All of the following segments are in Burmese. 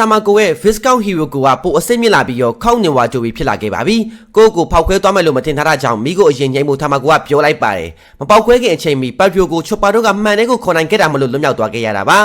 တာမာကိုရဲ့ Viscount Hero ကပိုအစိမ့်မြင့်လာပြီးရောခောက်နေဝါကြိုပြီးဖြစ်လာခဲ့ပါပြီကိုကိုဖောက်ခွဲသွားမယ်လို့မထင်ထားတာကြောင့်မိကိုအရင်ငိမ့်မှုတာမာကိုကပြောလိုက်ပါတယ်မပေါက်ခွဲခင်အချိန်မီပတ်ပြိုကိုချွတ်ပါတို့ကမှန်တဲ့ကိုခေါ်နိုင်ခဲ့တာမလို့လွတ်မြောက်သွားခဲ့ရတာပါ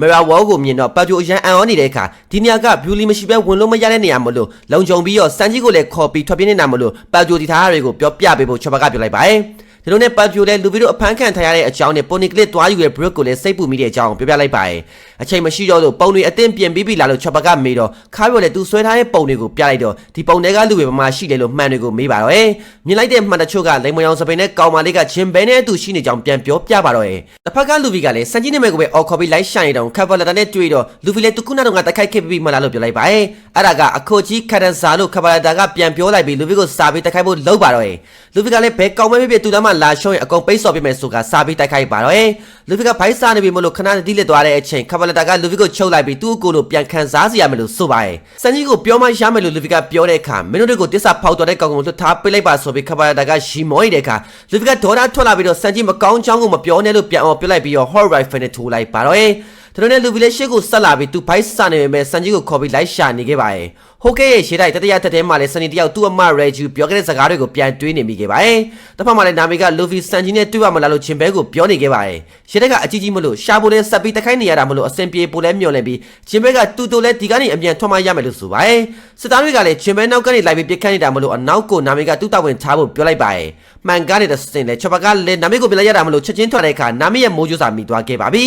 မရာဝေါကိုမြင်တော့ပတ်ပြိုအရန်အံ့ဩနေတဲ့အခါဒီနေရာကဘျူလီမရှိဘဲဝင်လို့မရတဲ့နေရာမလို့လုံခြုံပြီးတော့စန်ကြီးကိုလည်းခေါ်ပြီးထွက်ပြေးနေတာမလို့ပတ်ပြိုဒီထားတွေကိုပြောပြပေးဖို့ချွတ်ပါကပြောလိုက်ပါတယ် ဒီလိုနဲ့ပတ်ပြိုလဲလူဗီတို့အဖမ်းခံထားရတဲ့အကြောင်းနဲ့ပိုနီကလစ်သွားယူရဲ့ brick ကိုလည်းစိတ်ပူမိတဲ့အကြောင်းပြောပြလိုက်ပါတယ်အချိန်မရှိတော့လို့ပုံတွေအတင်းပြင်ပြီးပြီလားလို့ချော်ပကမေးတော့ခါပြောလဲသူဆွဲထားတဲ့ပုံတွေကိုပြလိုက်တော့ဒီပုံတွေကလူတွေပမာရှိတယ်လို့မှန်တွေကိုမေးပါတော့ရဲ့မြင်လိုက်တဲ့မှန်တချို့ကလိမ်မယောင်စပိန်နဲ့ကောင်မလေးကဂျင်ဘဲနဲ့အတူရှိနေကြောင်းပြန်ပြောပြပါတော့ရဲ့တစ်ဖက်ကလူဗီကလည်းစန်ကြီးနေမဲ့ကိုပဲအော်ခေါ်ပြီးလိုက်ရှာနေတော့ခါဗလာတာနဲ့တွေ့တော့လူဗီလည်းသူခုနကတော့တိုက်ခိုက်ခဲ့ပြီးမှလားလို့ပြောလိုက်ပါရဲ့အဲ့ဒါကအခိုကြီးခရန်ဆာလို့ခါဗလာတာကပြန်ပြောလိုက်ပြီးလူဗီကိုစာပြီးတိုက်ခိုက်ဖို့လုပ်ပါတော့ရဲ့လူဗီကလည်းဘဲကောင်မဲဖြစ်ဖြစ်သူတမ်းမှလာရှုံးရင်အကုန်ပိတ်ဆော်ပြမယ်ဆိုကစာပြီးတိုက်ခိုက်ပါတော့ရဲ့လူဗီကဘိုက်စာနေပြီမလို့ခဏတိလက်သွားတဲ့အချိန်ခါဗလာတာကလူဗီကိုချုပ်လိုက်ပြီးသူ့ကိုယ်လိုပြန်ခံစားစီရမယ်လို့ဆိုပါရဲ့စန်ကြီးကိုပြောမှရမယ်လို့လူဗီကပြောတဲ့အခါမင်းတို့တွေကိုတစ္ဆာဖောက်တော်တဲ့ကောင်ကိုလွတ်ထားပေးလိုက်ပါဆိုပြီးခါဗလာတာကရှီမောနေတဲ့အခါလူဗီကဒေါ်လာထွက်လာပြီးတော့စန်ကြီးမကောင်းချောင်းကိုမပြောနဲ့လို့ပြန်အောင်ပြောလိုက်ပြီးတော့ hot rifle နဲ့ထိုးလိုက်ပါတော့ရဲ့ သူတို့နဲ့လူဗီလေးရှေ့ကိုဆက်လာပြီးသူဘိုက်စာနေပေမဲ့စန်ကြီးကိုခေါ်ပြီးလိုက်ရှာနေခဲ့ပါရဲ့ဟိုကဲရဲ့ရှေ့တိုက်တတရတက်တဲမှာလည်းစနေတယောက်သူ့အမရဲဂျူပြောခဲ့တဲ့စကားတွေကိုပြန်တွေးနေမိခဲ့ပါရဲ့တစ်ဖက်မှာလည်းနာမီကလူဗီစန်ကြီးနဲ့တွေ့ရမလားလို့ချင်းဘဲကိုပြောနေခဲ့ပါရဲ့ရှေ့တိုက်ကအကြီးကြီးမလို့ရှာဖို့လဲဆက်ပြီးတခိုင်းနေရတာမလို့အစင်ပြေပိုလဲမျောလင့်ပြီးချင်းဘဲကတူတူလဲဒီကနေအမြန်ထွက်မရမယ်လို့ဆိုပါရဲ့စစ်သားတွေကလည်းချင်းဘဲနောက်ကနေလိုက်ပြီးပြစ်ခတ်နေတာမလို့အနောက်ကိုနာမီကတူတောက်ဝင်ထားဖို့ပြောလိုက်ပါရဲ့မှန်ကားနေတဲ့စင်လဲချက်ပကလည်းနာမီကိုပြလိုက်ရတာမလို့ချက်ချင်းထွက်တဲ့အခါနာမီရဲ့မိုးကြိုးစာမိသွားခဲ့ပါပြီ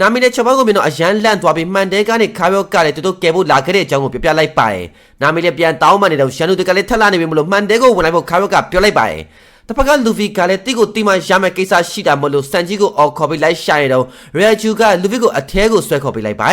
နာမီနဲ့ချက်ပကိုမြင်တော့အရန်လန့်သွားပြီးမှန်တဲကနေခါပြောကလည်းတူတူကဲဖို့လာခဲ့တဲ့အကြောင်းကိုပြပြလိုက်ပါရဲ့နာမီလည်းပြန်တောင်းမှနေတော့ရှန်လူတကလည်းထက်လာနေပြီမလို့မှန်တဲကိုဝင်လိုက်ဖို့ခါပြောကပြောလိုက်ပါရဲ့တဖက်ကလူဗီကလည်းတိကိုတိမရမယ်ကိစ္စရှိတာမလို့စန်ကြီးကိုအော်ခေါ်ပြီးလိုက်ရှာရတော့ရီယာဂျူကလူဗီကိုအထဲကိုဆွဲခေါ်ပြီးလိုက်ပါ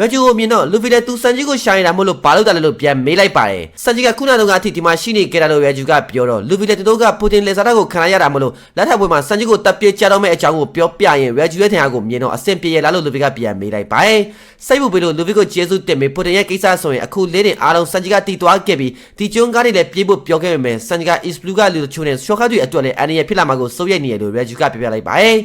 ရဲ့ရဂျူကိုမြင်တော့လူဗီလည်းသူစန်ကြီးကိုရှာနေတာမလို့ဘာလို့တာလဲလို့ပြန်မေးလိုက်ပါတယ်စန်ကြီးကခုနကအထိဒီမှာရှိနေကြတာလို့ရဂျူကပြောတော့လူဗီလည်းတို့ကပူတင်လေစားတာကိုခံရရတာမလို့လက်ထပ်ပွဲမှာစန်ကြီးကိုတပ်ပြေချတော့မဲ့အကြောင်းကိုပြောပြရင်ရဂျူရဲ့ထင်အားကိုမြင်တော့အဆင်ပြေရလားလို့လူဗီကပြန်မေးလိုက်ပါတယ်စိတ်ပူပြီးလို့လူဗီကိုကျေးဇူးတင်ပြီးပူတင်ရဲ့ကိစ္စဆိုရင်အခုလေးတင်အားလုံးစန်ကြီးကတီသွားခဲ့ပြီးဒီကျွန်းကားတွေလည်းပြေးဖို့ပြောခဲ့ပေမဲ့စန်ကြီးက is blue ကလူချိုးနေရှော့ခတ်တွေအတွက်လည်းအန်ရဖြစ်လာမှာကိုစိုးရိမ်နေရလို့ရဂျူကပြပြလိုက်ပါတယ်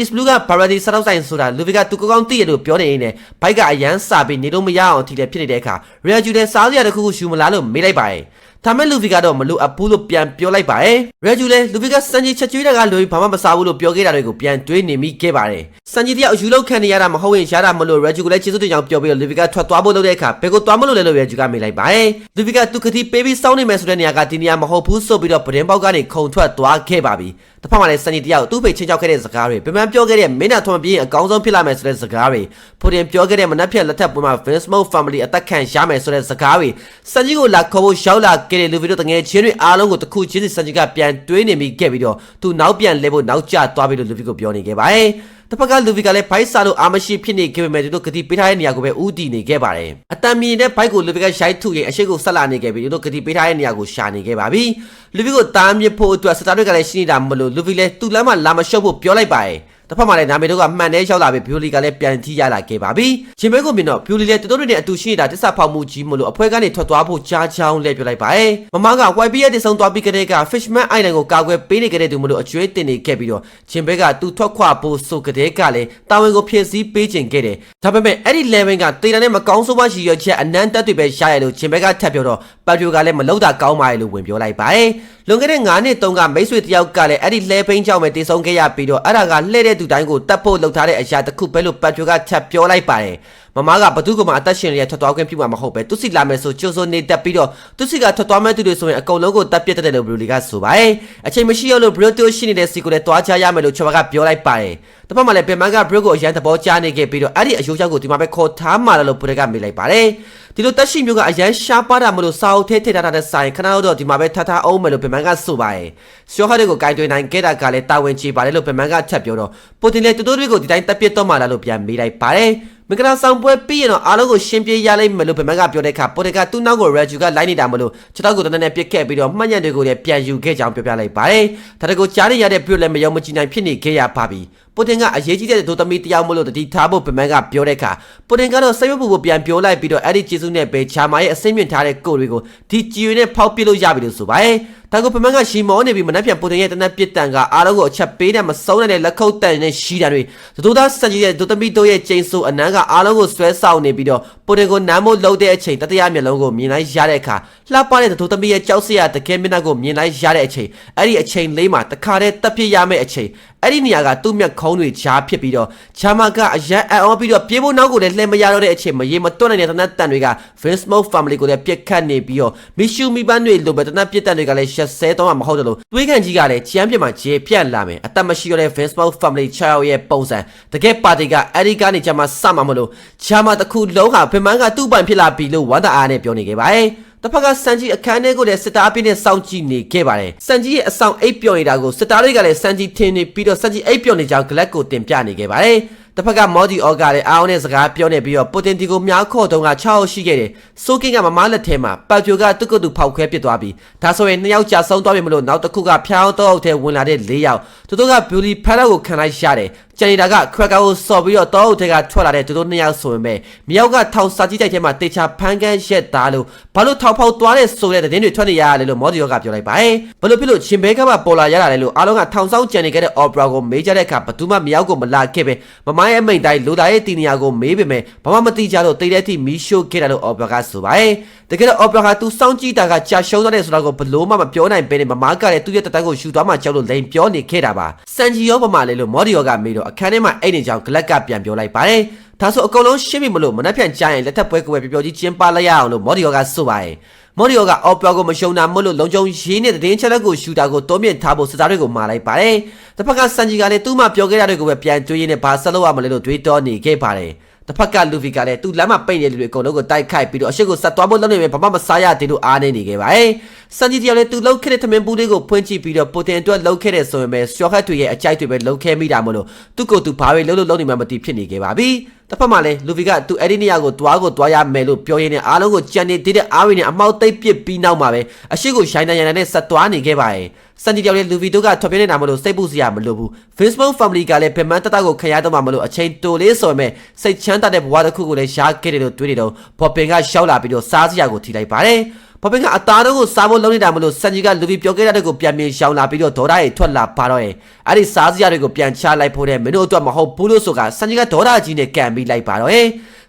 is blue က parody စတော့ဆိုင်ဆိုတာလူဗီကသူကောကောင်းသိရလို့ပြောနေရင်ဘိုက်ကအရန်စာပြီးနေလို့မရအောင်အထိလည်းဖြစ်နေတဲ့အခါ real ဂျူတဲ့စားစရာတစ်ခုခုရှူမလားလို့မေးလိုက်ပါတယ် ဒါမဲ့လူဗီကတော့မလို့အပူးလို့ပြန်ပြောလိုက်ပါတယ်။ Red Jew လည်းလူဗီကစန်ကြီးချက်ကျွေးတာကလူဘာမှမစားဘူးလို့ပြောခဲ့တာတွေကိုပြန်တွေးနေမိခဲ့ပါတယ်။စန်ကြီးတယောက်အယူလောက်ခံနေရတာမဟုတ်ရင်ရတာမလို့ Red Jew ကလည်းကျေးဇူးတင်ကြောင်းပြောပြီးတော့လူဗီကထွက်သွားဖို့လုပ်တဲ့အခါဘယ်ကိုသွားမလို့လဲလို့ Red Jew ကမေးလိုက်ပါတယ်။လူဗီကသူကတိပေးပြီးစောင်းနေမယ်ဆိုတဲ့နေရာကဒီနေရာမဟုတ်ဘူးဆိုပြီးတော့ပဒင်းပေါက်ကနေခုံထွက်သွားခဲ့ပါပြီ။တစ်ဖက်မှာလည်းစန်ကြီးတယောက်သူ့ဖေချင်းချောက်ခဲ့တဲ့စကားတွေပြန်ပြန်ပြောခဲ့တဲ့မင်းနာထွန်ပြင်းအကောင်းဆုံးဖြစ်လာမယ်ဆိုတဲ့စကားတွေပူတင်ပြောခဲ့တဲ့မနက်ဖြန်လက်ထပ်ပွဲမှာ Vince Smoke Family အသက်ခံရမယ်ဆိုတဲ့စကားတွေစန်ကြီးကိုလာခေါ်ဖို့ရောက်လာခဲ့တဲ့လူဗီတို့တငယ်ချင်းတွေအားလုံးကိုတစ်ခုချင်းစီစန်ကြီးကပြန်တွေးနေမိခဲ့ပြီးတော့သူနောက်ပြန်လဲဖို့နောက်ကျသွားပြီလို့လူဗီကိုပြောနေခဲ့ပါတယ်တစ်ဖက်ကလူဗီကလည်းဘိုက်စာလို့အာမရှိဖြစ်နေခဲ့ပေမဲ့သူတို့ဂတိပေးထားတဲ့နေရာကိုပဲဥတီနေခဲ့ပါတယ်။အတန်မီတဲ့ဘိုက်ကိုလူဗီကရိုက်ထုရင်အရှိကိုဆက်လာနေခဲ့ပြီးသူတို့ဂတိပေးထားတဲ့နေရာကိုရှာနေခဲ့ပါပြီ။လူဗီကိုတားမြစ်ဖို့အတွက်စတာတွေကလည်းရှိနေတာမလို့လူဗီလည်းသူ့လမ်းမှာလာမရှုပ်ဖို့ပြောလိုက်ပါတယ်။ တစ်ဖက်မှာလည်းနာမည်တို့ကမှန်တဲ့ရောက်လာပြီဘျူလီကလည်းပြန်ထိရလာခဲ့ပါပြီ။ချင်းဘဲကိုမြင်တော့ဘျူလီလည်းတူတူတွေနဲ့အတူရှိနေတာတစ္ဆဖောက်မှုကြီးမလို့အဖွဲကနေထွက်သွားဖို့ကြားချောင်းလဲပြလိုက်ပါရဲ့။မမက YB ရဲ့တည်ဆုံသွားပြီးကလေးက Fishman Island ကိုကာကွယ်ပေးနေကြတဲ့သူမလို့အကျွေးတင်နေခဲ့ပြီးတော့ချင်းဘဲကသူထွက်ခွာဖို့ဆိုကလေးကလည်းတာဝန်ကိုဖြည့်ဆည်းပေးခြင်းခဲ့တယ်။ဒါပေမဲ့အဲ့ဒီ level ကတေတာနဲ့မကောင်းဆိုးမှရှိရချက်အနမ်းတက်တွေပဲရှားရလို့ချင်းဘဲကထပ်ပြောတော့ပတ်ပြိုကလည်းမလောက်တာကောင်းပါရဲ့လို့ဝင်ပြောလိုက်ပါရဲ့။လွန်ခဲ့တဲ့9နှစ်တုန်းကမိတ်ဆွေတယောက်ကလည်းအဲ့ဒီလဲပိန်းကြောင့်ပဲတည်ဆုံခဲ့ရပြီးတော့အဲ့ဒါကလှဲ့တဲ့သူတိုင်းကိုတတ်ဖို့လုပ်ထားတဲ့အရာတစ်ခုပဲလို့ပတ်ပြိုကချက်ပြောလိုက်ပါတယ် မမကဘသူကမှအသက်ရှင်ရထွက်သွားခွင့်ပြုမှာမဟုတ်ပဲသူစီလာမယ်ဆိုကြိုးစိုးနေတက်ပြီးတော့သူစီကထွက်သွားမဲ့သူတွေဆိုရင်အကုန်လုံးကိုတပ်ပြတ်တဲ့လို့ဘလူလီကဆိုပါတယ်အချိန်မရှိရလို့ဘလူတိုရှိနေတဲ့စီကိုလည်းတွားချရမယ်လို့ချော်ကပြောလိုက်ပါတယ်တပတ်မှလည်းပင်မကဘလူကိုအရန်သဘောချနေခဲ့ပြီးတော့အဲ့ဒီအယိုးချောက်ကိုဒီမှာပဲခေါ်ထားမှလို့ဘလူကမေးလိုက်ပါတယ်ဒီလိုတက်ရှိမျိုးကအရန်ရှားပါတာမလို့စာအုပ်ထဲထည့်ထားတဲ့ဆိုင်ခဏတော့ဒီမှာပဲထထားအောင်မယ်လို့ပင်မကဆိုပါတယ်ရှော့ဟာတွေကိုဂိုင်းတွင်နိုင်ခဲ့တာကလည်းတာဝန်ချေပါတယ်လို့ပင်မကချက်ပြောတော့ပိုတင်လေတူတူတွေကိုဒီတိုင်းတက်ပြတ်တော့မှလားလို့ပြန်မေးလိုက်ပါတယ် မင်္ဂလာဆောင်ပွဲပြီးရင်တော့အားလုံးကိုရှင်းပြရလိုက်မယ်လို့ဗမန်ကပြောတဲ့အခါပိုတကသူ့နောက်ကိုရဂျူကလိုက်နေတာမလို့ခြေထောက်ကိုတနက်နဲ့ပြစ်ခဲ့ပြီးတော့မှတ်ညံတွေကိုလည်းပြန်ယူခဲ့ကြောင်းပြောပြလိုက်ပါတယ်။ဒါတကူကြားရရတဲ့ပြုတ်လည်းမယုံမကြည်နိုင်ဖြစ်နေခဲ့ရပါပြီ။ ပူတင်ကအရေးကြီးတဲ့ဒိုသမီတယောက်မလို့တတိထားဖို့ဗမန်ကပြောတဲ့အခါပူတင်ကတော့စိတ်မပူပူပြန်ပြောလိုက်ပြီးတော့အဲ့ဒီကျေးဇူးနဲ့ပဲချာမာရဲ့အစင်းမြင့်ထားတဲ့ကိုယ်တွေကိုဒီကြည်ရွေနဲ့ဖောက်ပစ်လို့ရပြီလို့ဆိုပါတယ်ဒါကဗမန်ကရှီမောနေပြီးမနှက်ပြန်ပူတင်ရဲ့တနက်ပစ်တန်ကအားလုံးကိုအချက်ပေးတဲ့မဆုံးတဲ့လက်ခုပ်တန်နဲ့ရှီတာတွေဒိုသားစံကြီးရဲ့ဒိုသမီတို့ရဲ့ကျိန်ဆူအနန်းကအားလုံးကိုဆွဲဆောင်နေပြီးတော့ပူတင်ကိုနမ်းမို့လှုပ်တဲ့အချိန်တတိယမျက်လုံးကိုမြင်လိုက်ရတဲ့အခါလှပတဲ့ဒိုသမီရဲ့ကြောက်စရာတကယ်မျက်နှာကိုမြင်လိုက်ရတဲ့အချိန်အဲ့ဒီအချိန်လေးမှာတခါတည်းတက်ဖြစ်ရမယ့်အချိန်အဲ့ဒီနေရာကသူ့မျက်ခုံးတွေချားဖြစ်ပြီးတော့ချာမကအရန်အံ့ဩပြီးတော့ပြေးဖို့နောက်ကိုလည်းလှည့်မရတော့တဲ့အချိန်မရေမတွတ်နိုင်တဲ့တနတ်တန်တွေက Vince Smoke Family ကိုလည်းပြက်ခတ်နေပြီးတော့မီရှူမီပန်းတွေလိုပဲတနတ်ပြက်တန်တွေကလည်းရှက်ဆဲတော့မှမဟုတ်တယ်လို့တွေးခံကြီးကလည်းချမ်းပြမှာခြေပြတ်လာမယ်အသက်မရှိတော့တဲ့ Vince Smoke Family Child ရဲ့ပုံစံတကယ်ပါတီကအဲ့ဒီကနေချာမစမှာမလို့ချာမတစ်ခုလုံးဟာဖင်မန်းကသူ့ပိုင်ဖြစ်လာပြီလို့ဝမ်းသာအားနဲ့ပြောနေခဲ့ပါတယ် တစ်ဖက်ကစန်ကြီးအခန်းထဲကိုလည်းစစ်သားအပြည့်နဲ့စောင့်ကြည့်နေခဲ့ပါတယ်။စန်ကြီးရဲ့အဆောင်အိပ်ပျော်နေတာကိုစစ်သားတွေကလည်းစန်ကြီးထင်နေပြီးတော့စန်ကြီးအိပ်ပျော်နေကြောင်းဂလက်ကိုတင်ပြနေခဲ့ပါတယ်။တစ်ဖက်ကမော်ဒီအော်ကလည်းအာအောင်နဲ့စကားပြောနေပြီးတော့ပူတင်တီကိုများခေါ်တုံးက6ရောက်ရှိခဲ့တယ်။ဆိုကင်းကမမလက်ထဲမှာပတ်ပြိုကတုတ်ကတူဖောက်ခွဲပစ်သွားပြီးဒါဆိုရင်နှစ်ယောက်ကြာဆုံးသွားပြီမလို့နောက်တစ်ခုကဖျောင်းတော့အုပ်ထဲဝင်လာတဲ့၄ယောက်သူတို့ကဘျူလီဖက်တော့ကိုခံလိုက်ရတယ်။ ကျန်နေတာကခရက်ကာကိုစော်ပြီးတော့တောအုပ်ထဲကထွက်လာတဲ့သူတို့နှစ်ယောက်ဆိုရင်ပဲမြောက်ကထောင်စာကြီးတိုက်ထဲမှာတေချာဖန်ကန်းရက်သားလို့ဘာလို့ထောက်ဖောက်သွားတဲ့ဆိုတဲ့သတင်းတွေထွက်နေရရလဲလို့မော်ဒီယောကပြောလိုက်ပါတယ်။ဘလို့ဖြစ်လို့ရှင်ဘဲကမှပေါ်လာရတာလဲလို့အားလုံးကထောင်ဆောင်ကြံနေခဲ့တဲ့ opera ကိုမေးကြတဲ့အခါဘသူမှမြောက်ကိုမလာခဲ့ပဲမမိုင်းရဲ့အမိန်တိုင်းလူသားရဲ့တီနီယာကိုမေးပေမဲ့ဘာမှမသိကြလို့တိတ်တဲ့အထိမီးရှို့ခဲ့တာလို့ opera ကဆိုပါတယ်။တကယ်တော့ opera ကသူစောင့်ကြည့်တာကကြာရှုံးသွားတယ်ဆိုတာကိုဘလို့မှမပြောနိုင်ပဲနဲ့မမားကလည်းသူ့ရဲ့တတန်းကိုရှူသွားမှကြောက်လို့လိန်ပြောနေခဲ့တာပါ။စန်ဂျီယောပမာလေလို့မော်ဒီယောကမေးတော့အခန်းထဲမှာအဲ့နေကြောင်ဂလက်ကပြန်ပြောလိုက်ပါတယ်။ဒါဆိုအကုန်လုံးရှင်းပြီမလို့မနှက်ဖြန်ကြားရင်လက်ထပ်ပွဲကိုပဲပျော်ပျော်ကြီးကျင်းပလိုက်ရအောင်လို့မော်ဒီယောကဆိုပါတယ်။မော်ဒီယောကအော်ပရာကိုမရှုံတာမလို့လုံချုံရေးနဲ့တည်င်းချက်လက်ကိုရှူတာကိုတိုးမြင့်ထားဖို့စသားတွေကိုမှာလိုက်ပါတယ်။တစ်ဖက်ကစန်ဂျီကလည်းသူ့မှပြောခဲ့တာတွေကိုပဲပြန်တွေးရင်းနဲ့ဘာဆက်လုပ်ရမလဲလို့တွေးတောနေခဲ့ပါတယ်။ တစ်ဖက်ကလူဗီကလည်းသူ့လမ်းမှာပိတ်နေတဲ့လူတွေအကုန်လုံးကိုတိုက်ခိုက်ပြီးတော့အရှိကိုဆက်သွားဖို့လုပ်နေမယ်ဘာမှမစားရသေးလို့အားနေနေခဲ့ပါတယ်။စန်ဂျီတယောက်လည်းသူလှုပ်ခဲ့တဲ့သမင်ပူးလေးကိုဖွင့်ကြည့်ပြီးတော့ပူတင်အတွက်လှုပ်ခဲ့တဲ့ဆိုရင်ပဲရှော့ခတ်တွေရဲ့အကြိုက်တွေပဲလှုပ်ခဲ့မိတာမလို့သူ့ကိုယ်သူဘာပဲလှုပ်လို့လှုပ်နေမှမသိဖြစ်နေခဲ့ပါပြီ။တစ်ဖက်မှာလည်းလူဗီကသူအဲ့ဒီနေရာကိုတွားကိုတွားရမယ်လို့ပြောရင်းနဲ့အားလုံးကိုကြံနေသေးတဲ့အားဝင်းနဲ့အမောက်သိပ်ပစ်ပြီးနောက်မှာပဲအရှိကိုရိုင်းတန်ရိုင်းတန်နဲ့ဆက်သွားနေခဲ့ပါတယ်။စန်ဂျီတယောက်လည်းလူဗီတို့ကထွက်ပြေးနေတာမလို့စိတ်ပူစရာမလိုဘူး။ Facebook Family ကလည်းဗမန်တတကိုခရရတော့မှမလို့အချိန်တိုလေးဆိုပေမဲ့စိတ်ချမ်းသာတဲ့ဘဝတစ်ခုကိုလည်းရှားခဲ့တယ်လို့တွေးနေတော့ဘော်ပင်ကရှောက်လာပြီးတော့စားစရာကိုထိလိုက်ပါတယ်။ ဘော်ပင်ကအသားတို့ကိုစားဖို့လုပ်နေတာမလို့စန်ဂျီကလူဗီပြောခဲ့တဲ့ကိုပြန်ပြင်ရှောင်လာပြီးတော့ဒေါ်ဒါရီထွက်လာပါတော့ရဲ့အဲ့ဒီစားစရာတွေကိုပြန်ချလိုက်ဖို့တဲ့မင်းတို့အတွက်မဟုတ်ဘူးလို့ဆိုကစန်ဂျီကဒေါ်ဒါကြီးနဲ့ကန်ပြီးလိုက်ပါတော့ရဲ့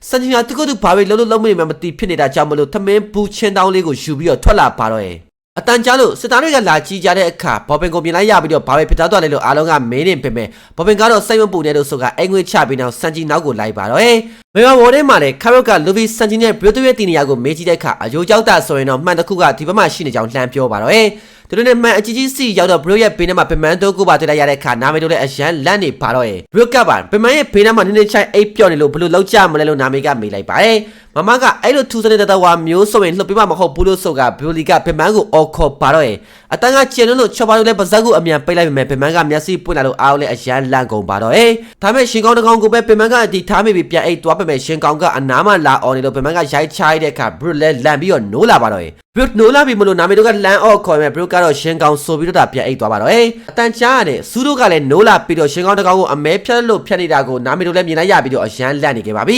စန်ဂျီကတကုတ်သူဘာပဲလုံးလုံးလုံးမနေမှမသိဖြစ်နေတာကြောင့်မလို့သမင်းပူချင်းတောင်းလေးကိုယူပြီးတော့ထွက်လာပါတော့ရဲ့အတန်ကြားလို့စစ်သားတွေကလာကြီးကြတဲ့အခါဘော်ပင်ကိုမြင်လိုက်ရပြီးတော့ဘာပဲဖြစ်သွားတယ်လို့အားလုံးကမင်းနေပြင်မဲ့ဘော်ပင်ကတော့စိတ်မပူနေလို့ဆိုကအင်္ဂွေချပြီးနောက်စန်ဂျီနောက်ကိုလိုက်ပါတော့ဟဲ့ မေဝဝေါ်ထဲမှာလည်းခါရော့ကလူဗီစန်ဂျီနဲ့ဘရီတိုရဲ့တီနီယာကိုမေးကြည့်တဲ့အခါအယိုးကြောက်တာဆိုရင်တော့မှန်တစ်ခုကဒီဘက်မှာရှိနေကြောင်းလှမ်းပြောပါတော့ဟဲ့သူတို့နဲ့မှန်အကြီးကြီးစီရောက်တော့ဘရိုရဲ့ဘေးထဲမှာပင်မန်တို့ကိုပါတွေ့လိုက်ရတဲ့အခါနာမည်တို့လည်းအရန်လန့်နေပါတော့ရဲ့ဘရိုကပါပင်မန်ရဲ့ဘေးထဲမှာနင်းနေချိုင်အိပ်ပြော့နေလို့ဘလို့လောက်ကြမလဲလို့နာမည်ကမေးလိုက်ပါတယ်မမကအဲ့လိုထူစနေတဲ့တဝါမျိုးဆိုရင်လှုပ်ပြီးမှမဟုတ်ဘူးလို့ဆိုကဘရိုလီကပင်မန်ကိုအော်ခေါ်ပါတော့ရဲ့အတန်းကကျင်းလို့ချော်ပါလို့လည်းပါဇက်ကိုအမြန်ပိတ်လိုက်ပေမဲ့ပင်မန်ကမျက်စိပွင့်လာလို့အားလည်းအရန်လန့်ကုန်ပါတော့ရဲ့ဒါမဲ့ရှင်ကောင်းတကောင်ကိုပဲပင်မန်ကအတီထားမိပြီးပြန်အိတ်သွားပေမဲ့ရှင်ကောင်းကအနားမှလာအော်နေလို့ပင်မန်ကရိုက်ချိုင်းတဲ့အခါဘရိုလည်းလန့်ပြီးတော့နိုးလာပါတော့ရဲ့ဘရိုနိုးလာပြီမလို့နာမည်တို့ကလန့်အော့ခေါ်မယ်ဘရိုကတော့ရှင်ကောင်းဆိုပြီးတော့ဒါပြန်အိတ်သွားပါတော့ရဲ့အတန်ကြားရတယ်စူးတို့ကလည်းနိုးလာပြီးတော့ရှင်ကောင်းတကောင်ကိုအမဲဖြတ်လို့ဖြတ်နေတာကိုနာမည်တို့လည်းမြင်လိုက်ရပြီးတော့အရန်လန့်နေခဲ့ပါပြီ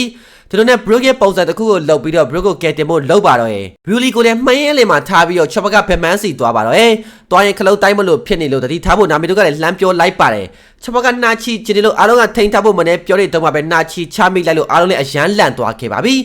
သူတို့နဲ့ Brook ရဲ့ပုံစံတစ်ခုကိုလှုပ်ပြီးတော့ Brook ကိုကယ်တင်ဖို့လှုပ်ပါတော့ရဲ့ Bully ကိုလည်းမှန်းရဲလေမှာထားပြီးတော့ချော့ပကဖက်မန်းစီသွားပါတော့ရဲ့သွားရင်ခလုတ်တိုင်းမလို့ဖြစ်နေလို့တတိထားဖို့နာမည်တို့ကလည်းလှမ်းပြောလိုက်ပါတယ်ချော့ပကနာချီကျင်းလို့အားလုံးကထိန်းထားဖို့မနဲ့ပြောတဲ့တုန်းမှာပဲနာချီချမိလိုက်လို့အားလုံးလည်းအရန်လန့်သွားခဲ့ပါပြီ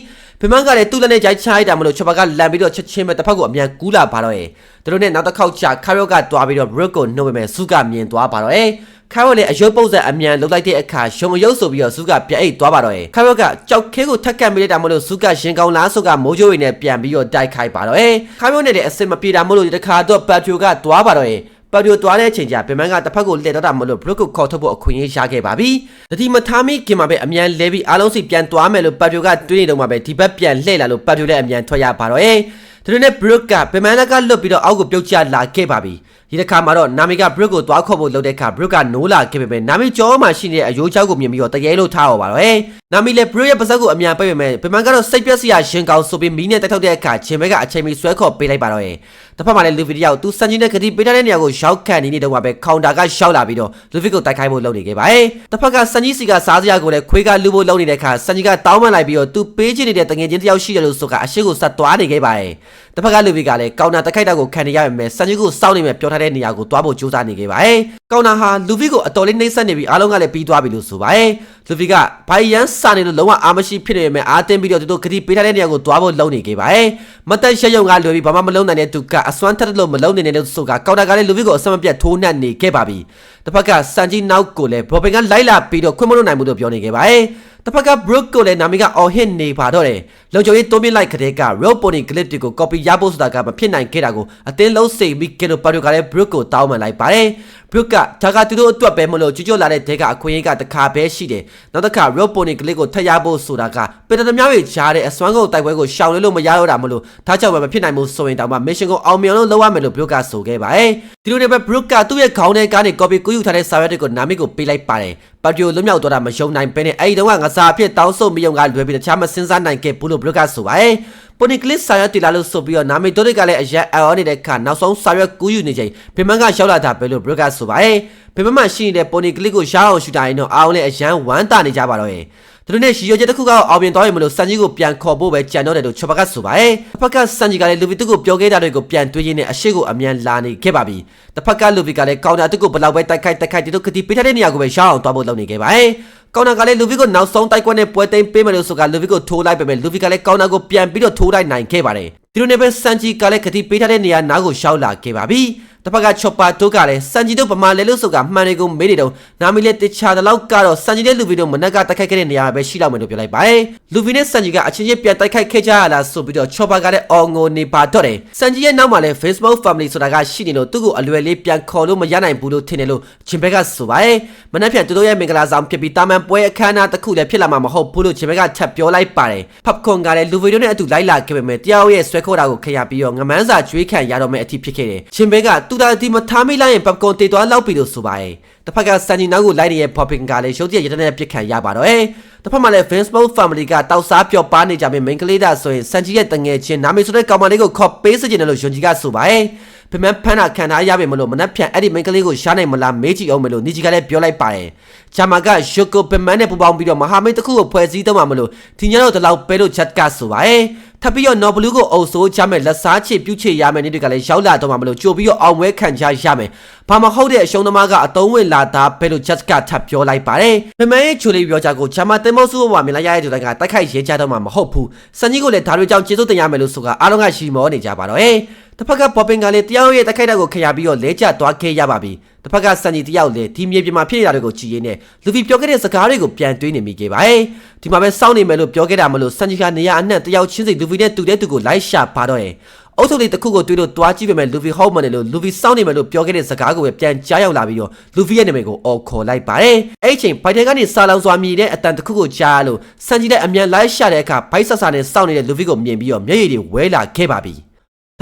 ဖမန်ကလည်းသူ့လက်နဲ့ကြိုက်ချားလိုက်တာမလို့ချော့ပကလန့်ပြီးတော့ချက်ချင်းပဲတစ်ဖက်ကိုအမြန်ကူးလာပါတော့ရဲ့သူတို့နဲ့နောက်တစ်ခေါက်ချခါရော့ကတွားပြီးတော့ Brook ကိုနှုတ်ပေမဲ့စုကမြင်သွားပါတော့ရဲ့ ခါရော့လည်းအယုတ်ပုတ်ဆက်အမြန်လှုပ်လိုက်တဲ့အခါရှုံမယုတ်ဆိုပြီးတော့စုကပြန်အိတ်သွားပါတော့ရဲ့ခါရော့ကကြောက်ခဲကိုထက်ကတ်မိလိုက်တာမလို့စုကရှင်ကောင်းလားဆိုကမိုးချိုးရည်နဲ့ပြန်ပြီးတော့တိုက်ခိုက်ပါတော့ရဲ့ခါရော့နဲ့လည်းအစင်မပြေတာမလို့ဒီတစ်ခါတော့ပတ်ဖြိုကသွားပါတော့ရဲ့ပတ်ပြိုသွားတဲ့အချိန်ကျပင်မန်းကတစ်ဖက်ကိုလှည့်တော့တာမလို့ဘရုတ်ကိုခေါ်ထုတ်ဖို့အခွင့်အရေးရခဲ့ပါပြီ။တတိမထားမိခင်မှာပဲအမြန်လဲပြီးအားလုံးစီပြန်သွားမယ်လို့ပတ်ပြိုကတွေးနေတော့မှပဲဒီဘက်ပြန်လှည့်လာလို့ပတ်ပြိုလည်းအမြန်ထွက်ရပါတော့ရဲ့။သူတို့နဲ့ဘရုတ်ကပင်မန်းကလွတ်ပြီးတော့အောက်ကိုပြုတ်ကျလာခဲ့ပါပြီ။ဒီတစ်ခါမှာတော့နာမီကဘရုတ်ကိုသွားခေါ်ဖို့လုပ်တဲ့အခါဘရုတ်ကနိုးလာခဲ့ပေမဲ့နာမီကြောမှာရှိနေတဲ့အယိုးချောက်ကိုမြင်ပြီးတော့တကယ်လို့ထားဟောပါတော့ဟဲ့နာမီလည်းဘရိုရဲ့ပါဇက်ကိုအမြန်ပိတ်ပေမဲ့ဗမန်ကတော့စိတ်ပြက်စရာရှင်ကောင်ဆိုပြီးမီးနဲ့တိုက်ထုတ်တဲ့အခါချင်းဘဲကအချိန်မီဆွဲခေါ်ပေးလိုက်ပါတော့ရဲ့တစ်ဖက်မှာလည်းလူဗီတယောက်သူစန်ကြီးနဲ့ဂတိပေးထားတဲ့နေရာကိုရောက်ခံနေနေတော့မှပဲကောင်တာကရှောက်လာပြီးတော့လူဗီကိုတိုက်ခိုက်ဖို့လုပ်နေခဲ့ပါရဲ့တစ်ဖက်ကစန်ကြီးစီကစားစရာကိုလည်းခွေးကလူဖို့လုပ်နေတဲ့အခါစန်ကြီးကတောင်းပန်လိုက်ပြီးတော့သူပေးချင်နေတဲ့တငယ်ချင်းတယောက်ရှိတယ်လို့ဆိုကအရှိကိုဆက်သွားနေခဲ့ပါရဲ့ တစ်ဖက်ကလူဗီကလည်းကောင်တာတိုက်ခိုက်တာကိုခံနေရပေမဲ့စန်ကြီးကိုစောင့်နေမဲ့ပြောထားတဲ့နေရာကိုသွားဖို့ကြိုးစားနေခဲ့ပါရဲ့ကောင်တာဟာလူဗီကိုအတော်လေးနှိမ့်ဆက်နေပြီးအားလုံးကလည်းပြီးသွားပြီလို့ဆိုပါရဲ့လူဗီကဘိုင်ယန်စာနေလို့လုံးဝအားမရှိဖြစ်နေပေမဲ့အားတင်းပြီးတော့သူတို့ဂတိပေးထားတဲ့နေရာကိုသွားဖို့လုပ်နေခဲ့ပါရဲ့မတ်တက်ရှက်ရုံကလွယ်ပြီးဘာမှမလုပ်နိုင်တဲ့သူကအစွမ်းထက်လို့မလုပ်နိုင်တဲ့ဆိုကကောင်တာကလည်းလူဗီကိုအစမပြတ်ထိုးနှက်နေခဲ့ပါပြီတစ်ဖက်ကစန်ကြီးနောက်ကိုလည်းဘော်ပင်ကလိုက်လာပြီးတော့ခွင့်မလို့နိုင်ဘူးလို့ပြောနေခဲ့ပါရဲ့ တစ်ဖက်က Brook ကိုလည်းနာမည်ကအော်ဟစ်နေပါတော့တယ်လုံခြုံရေးတိုးမြင့်လိုက်ခတဲ့က Road Pony Clip တွေကို copy ရဖို့ဆိုတာကမဖြစ်နိုင်ခဲ့တာကိုအတင်းလုံးစိတ်ပြီးကဲလို့ပါတိုကလည်း Brook ကိုတောင်းပန်လိုက်ပါတယ် Brook ကဒါကသူတို့အတွက်ပဲမလို့ကြွကြွလာတဲ့တဲကအခွင့်အရေးကတခါပဲရှိတယ်နောက်တစ်ခါ Road Pony Clip ကိုထပ်ရဖို့ဆိုတာကပင်တသမားတွေကြားတဲ့အစွမ်းကုန်တိုက်ပွဲကိုရှောင်လွှဲလို့မရတော့တာမလို့ဒါကြောင့်ပဲမဖြစ်နိုင်ဘူးဆိုရင်တောင်မှ mission ကိုအောင်မြင်အောင်လုပ်ရမယ်လို့ Brook ကဆိုခဲ့ပါတယ်ဒီလိုနဲ့ပဲ Brook ကသူ့ရဲ့ခေါင်းထဲကနေ copy ကူးယူထားတဲ့စာရွက်တွေကိုနာမည်ကိုပေးလိုက်ပါတယ် ပါတီယိုလွတ်မြောက်တော့တာမယုံနိုင်ပဲနဲ့အဲ့ဒီတော့ကငစားအဖြစ်တောင်းဆိုမယုံကလွယ်ပြီးတခြားမစင်စားနိုင်ခဲ့ဘူးလို့ Brook ကဆိုပါတယ်ပိုနီကလစ်စာရွက်တီလာလို့ဆိုပြီးတော့နာမည်တို့တွေကလည်းအရက်အော်နေတဲ့ခါနောက်ဆုံးစာရွက်ကူးယူနေချိန်ဖေမန်ကရောက်လာတာပဲလို့ Brook ကဆိုပါတယ်ဖေမန်မှရှိနေတဲ့ပိုနီကလစ်ကိုရှားအောင်ရှူတာရင်တော့အားလည်းအရန်ဝမ်းတာနေကြပါတော့ရဲ့ သူတို့နဲ့ရှီရိုချက်တစ်ခုကအောင်မြင်သွားပြီမလို့စန်ကြီးကိုပြန်ခေါ်ဖို့ပဲကြံတော့တယ်လို့ချော်ဘကဆိုပါရဲ့တစ်ဖက်ကစန်ကြီးကလည်းလူဗီတုကိုပြောခဲ့တာတွေကိုပြန်တွေးရင်းနဲ့အရှိကိုအမြန်လာနေခဲ့ပါပြီတစ်ဖက်ကလူဗီကလည်းကောင်တာတစ်ကိုဘလောက်ပဲတိုက်ခိုက်တိုက်ခိုက်ဒီလိုကတိပေးထားတဲ့နေရာကိုပဲရှောင်းအောင်သွားဖို့လုပ်နေခဲ့ပါရဲ့ကောင်နာကလည်းလူဗီကိုနောက်ဆုံးတိုက်ကွက်နဲ့ပွဲသိမ်းပေးမယ်လို့ဆိုကလူဗီကိုထိုးလိုက်ပေမဲ့လူဗီကလည်းကောင်နာကိုပြန်ပြီးတော့ထိုးလိုက်နိုင်ခဲ့ပါတယ်ဒီလိုနဲ့ပဲစန်ဂျီကလည်းကတိပေးထားတဲ့နေရာနားကိုရှောက်လာခဲ့ပါပြီ တစ်ဖက်ကချော့ပါတို့ကလည်းစန်ဂျီတို့ဗမာလဲလို့ဆိုကမှန်တွေကိုမေးနေတော့နာမီလည်းတခြားတလောက်ကတော့စန်ဂျီနဲ့လူဗီတို့မနက်ကတိုက်ခိုက်ခဲ့တဲ့နေရာပဲရှိလောက်မယ်လို့ပြောလိုက်ပါတယ်လူဗီနဲ့စန်ဂျီကအချင်းချင်းပြန်တိုက်ခိုက်ခဲ့ကြရလားဆိုပြီးတော့ချော့ပါကလည်းအော်ငိုနေပါတော့တယ်စန်ဂျီရဲ့နောက်မှာလည်း Facebook Family ဆိုတာကရှိနေလို့သူ့ကိုအလွယ်လေးပြန်ခေါ်လို့မရနိုင်ဘူးလို့ထင်တယ်လို့ချင်းဘက်ကဆိုပါတယ်မနှက်ဖြန်သူတို့ရဲ့မင်္ဂလာဆောင်ဖြစ်ပြီးတာမန်ပွဲအခမ်းအနားတစ်ခုလည်းဖြစ်လာမှာမဟုတ်ဘူးလို့ချင်းဘက်ကထပ်ပြောလိုက်ပါတယ်ဖပ်ခွန်ကလည်းလူဗီတို့နဲ့အတူလိုက်လာခဲ့ပေမဲ့တရားရဲ့ဆွဲခေါ်တာကိုခရပြီးတော့ငမန်းစာကျွေးခံရတော့မယ့်အထိဖြစ်ခဲ့တယ်ချင်းဘက်ကသူတာဒီမထားမိလိုက်ရင်ပတ်ကွန်တေသွားလောက်ပြီလို့ဆိုပါတယ်တစ်ဖက်ကစန်ဂျီနောက်ကိုလိုက်နေတဲ့ popping ကလည်းရုပ်တရက်ရတဲ့နဲ့ပြစ်ခံရပါတော့တယ်တစ်ဖက်မှာလည်း Facebook family ကတောက်စားပျော်ပါနေကြပြီ main ကလေးတာဆိုရင်စန်ဂျီရဲ့တငယ်ချင်းနာမည်ဆိုတဲ့ကောင်မလေးကိုခေါ်ပေးစကြတယ်လို့ယွန်ဂျီကဆိုပါတယ်ဖမန်ဖန်နာခံထားရပြီမလို့မနှက်ဖြန်အဲ့ဒီ main ကလေးကိုရှားနိုင်မလားမေးကြည့်အောင်မလို့နီဂျီကလည်းပြောလိုက်ပါတယ်ဂျာမာကယိုကိုပမန်နဲ့ပူပေါင်းပြီးတော့မဟာမိတ်တစ်ခုကိုဖွဲ့စည်းတော့မှာမလို့ဒီညတော့ဒီလောက်ပဲလို့ချက်ကဆိုပါတယ် ထပ်ပြီးတော့နော်ဘလူးကိုအုပ်စိုးချမယ်လက်စားချေပြုတ်ချေရမယ်နေ့တွေကလည်းရောက်လာတော့မှာမလို့ကြိုပြီးတော့အောင်ဝဲခံချရမယ်ဘာမဟုတ်တဲ့အရှုံးသမားကအတုံးဝင်လာတာပဲလို့ချက်ကထပ်ပြောလိုက်ပါတယ်မမရဲ့ချိုလေးပြောချကိုချာမတင်မောစုဘဝမြင်လိုက်ရတဲ့သူတွေကတိုက်ခိုက်ရဲကြတော့မှာမဟုတ်ဘူးစန်ကြီးကိုလည်းဒါတွေကြောင့်ကျေးဇူးတင်ရမယ်လို့ဆိုကအားလုံးကရှီမောနေကြပါတော့ဟဲ့တစ်ဖက်ကပေါ်ပင်ကလည်းတရားရဲ့တိုက်ခိုက်တာကိုခရပြီးတော့လဲကျသွားခဲ့ရပါပြီ တစ်ဖက်ကစန်ကြီးတယောက်လည်းဒီမြေပြင်မှာဖြစ်ရတာတွေကိုကြည်ရင်းနဲ့လူဗီပြောခဲ့တဲ့စကားတွေကိုပြန်တွေးနေမိခဲ့ပါရဲ့ဒီမှာပဲစောင့်နေမယ်လို့ပြောခဲ့တာမလို့စန်ကြီးကနေရအနှံ့တယောက်ချင်းစီလူဗီနဲ့တူတဲ့သူကိုလိုက်ရှာပါတော့ရဲ့အုပ်ချုပ်လေးတစ်ခုကိုတွေးလို့တွားကြည့်ပေမဲ့လူဗီဟောက်မန်တယ်လို့လူဗီစောင့်နေမယ်လို့ပြောခဲ့တဲ့စကားကိုပဲပြန်ကြားရောက်လာပြီးတော့လူဗီရဲ့နာမည်ကိုအော်ခေါ်လိုက်ပါတယ်အဲ့ချိန်ဘိုင်ဒန်ကနေစာလောင်စွာမြည်တဲ့အတန်တစ်ခုကိုကြားလို့စန်ကြီးတဲ့အမြန်လိုက်ရှာတဲ့အခါဘိုက်ဆဆာနဲ့စောင့်နေတဲ့လူဗီကိုမြင်ပြီးတော့မျက်ရည်တွေဝဲလာခဲ့ပါပြီ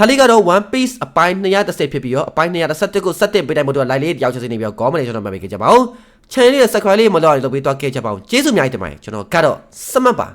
ဒါလေးကတော့ One Piece အပိုင်း230ဖြစ်ပြီးတော့အပိုင်း231ကိုစက်တင်ပေးတိုင်းမို့တော့ live လေးတယောက်ချင်းနေပြီးတော့ comment ကျွန်တော်မှတ်ပေးကြပါဦး channel လေး subscribe လေးမလုပ်အောင်လုပ်ပေးသွားခဲ့ကြပါဦးကျေးဇူးအများကြီးတင်ပါတယ်ကျွန်တော်ကတော့စမတ်ပါ